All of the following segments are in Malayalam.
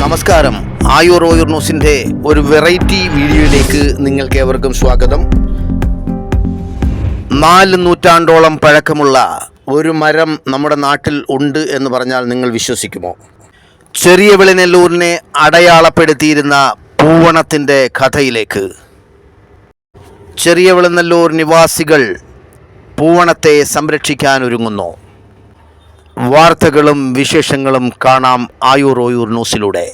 നമസ്കാരം. ആയുർ ഓയുർ ന്യൂസിന്റെ ഒരു വെറൈറ്റി വീഡിയോയിലേക്ക് നിങ്ങൾക്ക് ഏവർക്കും സ്വാഗതം. നാല് നൂറ്റാണ്ടോളം പഴക്കമുള്ള ഒരു മരം നമ്മുടെ നാട്ടിൽ ഉണ്ട് എന്ന് പറഞ്ഞാൽ നിങ്ങൾ വിശ്വസിക്കുമോ? ചെറിയ വിളിനെല്ലൂരിനെ അടയാളപ്പെടുത്തിയിരുന്ന പൂവണത്തിന്റെ കഥയിലേക്ക്. ചെറിയ വിളിനെല്ലൂർ നിവാസികൾ പൂവണത്തെ സംരക്ഷിക്കാൻ ഒരുങ്ങുന്നു. വാർത്തകളും വിശേഷങ്ങളും കാണാം ആയൂർ ഓയൂർ ന്യൂസിലൂടെ.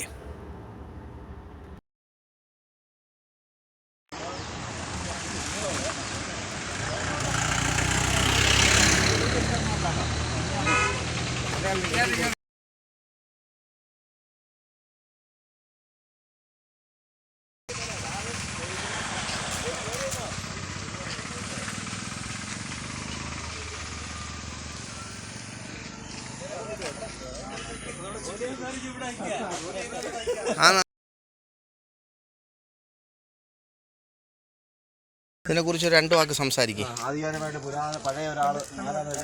ഇതിനെക്കുറിച്ച് രണ്ട് വാക്ക് സംസാരിക്കും. ആധികാരികമായിട്ട് പുരാതന പഴയ ഒരാൾ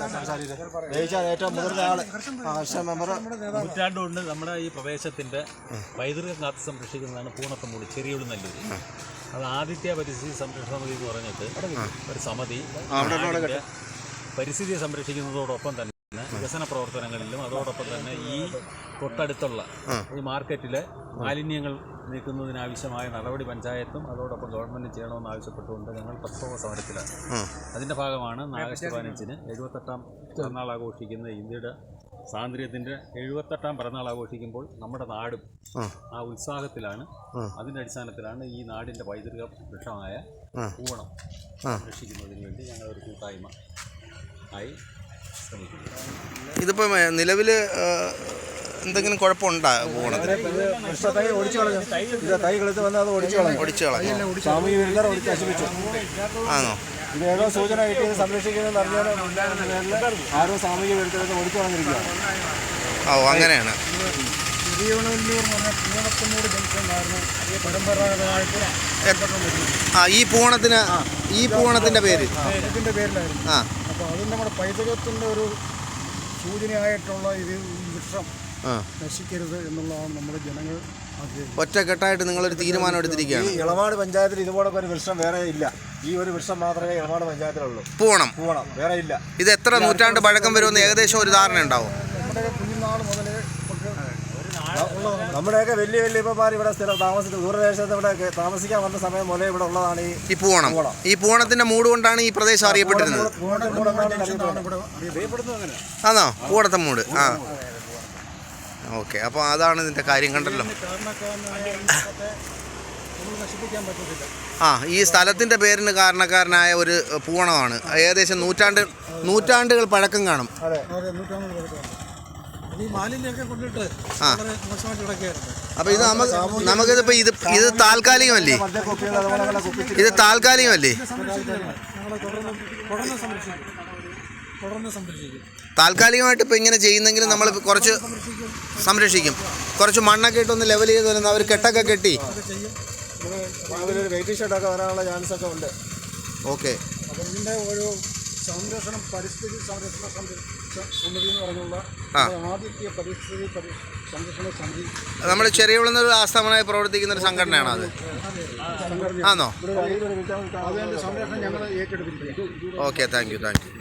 സംസാരിച്ചത് ജയിച്ചാൽ ഏറ്റവും മുതിർന്ന ആൾ. മെമ്പർ. നൂറ്റാണ്ട് കൊണ്ട് നമ്മുടെ ഈ പ്രദേശത്തിന്റെ പൈതൃകം കാത്തു സംരക്ഷിക്കുന്നതാണ് പൂണത്തമ്പൂടി ചെറിയുള്ളി നല്ലൂര്. അത് ആദിത്യ പരിസ്ഥിതി സംരക്ഷണ സമിതി എന്ന് പറഞ്ഞിട്ട് ഒരു സമിതി പരിസ്ഥിതിയെ സംരക്ഷിക്കുന്നതോടൊപ്പം തന്നെ വികസന പ്രവർത്തനങ്ങളിലും അതോടൊപ്പം തന്നെ ഈ തൊട്ടടുത്തുള്ള ഈ മാർക്കറ്റിലെ മാലിന്യങ്ങൾ നീക്കുന്നതിനാവശ്യമായ നടപടി പഞ്ചായത്തും അതോടൊപ്പം ഗവൺമെന്റ് ചെയ്യണമെന്ന് ആവശ്യപ്പെട്ടുകൊണ്ട് ഞങ്ങൾ പ്രക്ഷോഭ സമരത്തിലാണ്. അതിന്റെ ഭാഗമാണ് ആഗസ്റ്റ് പതിനഞ്ചിന് എഴുപത്തെട്ടാം പിറന്നാൾ ആഘോഷിക്കുന്ന ഇന്ത്യയുടെ സ്വാതന്ത്ര്യത്തിന്റെ എഴുപത്തെട്ടാം പിറന്നാൾ ആഘോഷിക്കുമ്പോൾ നമ്മുടെ നാടും ആ. ഉത്സാഹത്തിലാണ്. അതിന്റെ അടിസ്ഥാനത്തിലാണ് ഈ നാടിന്റെ പൈതൃക വൃക്ഷമായ പൂവണം സംരക്ഷിക്കുന്നതിന് വേണ്ടി ഞങ്ങൾ ഒരു കൂട്ടായ്മ ആയി ഇതിപ്പം നിലവിൽ എന്തെങ്കിലും കുഴപ്പമുണ്ടോ പോകണത് തൈ ഒടിച്ചു കളഞ്ഞു. ഇത് തൈ കളിച്ച് വന്ന് അത് ഒടിച്ചു കളഞ്ഞു. ഒടിച്ചു കളഞ്ഞു. സാമൂഹിക വിരുദ്ധർ ഒടിച്ച് നശിപ്പിച്ചു. ആണോ? ഇത് ഏതോ സൂചന കിട്ടിയത് സംരക്ഷിക്കുന്നത് അറിഞ്ഞാൽ ആരോ സാമൂഹിക വിരുദ്ധരൊക്കെ ഒടിച്ചു കളഞ്ഞിരിക്കുകയാണ്. ഓ അങ്ങനെയാണ്. ആ ഈ പൂണത്തിന് ഈ പൂണത്തിന്റെ പേര്? ആ. അപ്പോൾ അത് നമ്മുടെ പൈതൃകത്തിന്റെ ഒരു സൂചനയായിട്ടുള്ള ഇത് ഈ വൃക്ഷം നശിക്കരുത് എന്നുള്ളതാണ് നമ്മുടെ ജനങ്ങൾ ഒറ്റക്കെട്ടായിട്ട് നിങ്ങളൊരു തീരുമാനം ഈ ഇളവാട് പഞ്ചായത്തിൽ ഇതുപോലെ ഒരു വൃക്ഷം വേറെ ഇല്ല. ഈ ഒരു വൃക്ഷം മാത്രമേ ഇളവാട് പഞ്ചായത്തിലുള്ളൂ. പൂണം പോകണം വേറെ ഇല്ല. ഇത് എത്ര നൂറ്റാണ്ട് പഴക്കം വരുമെന്ന് ഏകദേശം ഒരു ധാരണ ഉണ്ടാവും നമ്മുടെ കുഞ്ഞുനാൾ മുതലേ നമ്മുടെയൊക്കെ വലിയ വലിയ ഇപ്പമാർ ഇവിടെ സ്ഥിരം താമസിച്ചു ദൂരദേശത്ത് ഇവിടെ താമസിക്കാൻ വന്ന സമയം മുതലേ ഇവിടെ ഉള്ളതാണ് ഈ ഈ പൂണം ഈ പൂവണത്തിന്റെ മൂട് കൊണ്ടാണ് ഈ പ്രദേശം അറിയപ്പെട്ടിരുന്നത്. പൂവണം ആണോ പൂടത്തെ മൂട് ആ. ഓക്കെ. അപ്പോൾ അതാണ് ഇതിന്റെ കാര്യം കണ്ടല്ലോ. ആ ഈ സ്ഥലത്തിന്റെ പേരിന് കാരണക്കാരനായ ഒരു പൂവണമാണ്. ഏകദേശം നൂറ്റാണ്ട് നൂറ്റാണ്ടുകൾ പഴക്കം കാണും. ആ. അപ്പോൾ ഇത് നമുക്ക് നമുക്കിതിപ്പോ ഇത് ഇത് താൽക്കാലികമല്ലേ? ഇത് താൽക്കാലികമല്ലേ? താൽക്കാലികമായിട്ട് ഇപ്പോൾ ഇങ്ങനെ ചെയ്യുന്നെങ്കിലും നമ്മൾ കുറച്ച് സംരക്ഷിക്കും. കുറച്ച് മണ്ണൊക്കെ ഇട്ടൊന്ന് ലെവൽ ചെയ്ത് വരുന്ന അവർ കെട്ടൊക്കെ കെട്ടി. വെയിറ്റ് ഷർട്ടൊക്കെ വരാനുള്ള ചാൻസ് ഒക്കെ ഉണ്ട്. ഓക്കെ. ഒരു സംരക്ഷണം പരിസ്ഥിതി സംരക്ഷണ സമിതി എന്ന് പറഞ്ഞുള്ള ആദ്യത്തെ പരിസ്ഥിതി സംരക്ഷണ സമിതി. നമ്മൾ ചെറിയ ഒരു ആസ്ഥാനമായി പ്രവർത്തിക്കുന്ന ഒരു സംഘടനയാണ് അത്? ആണോ അതിന്റെ സംരക്ഷണം ഞങ്ങൾ ഏറ്റെടുത്തിരിക്കുകയാണ് okay thank you thank you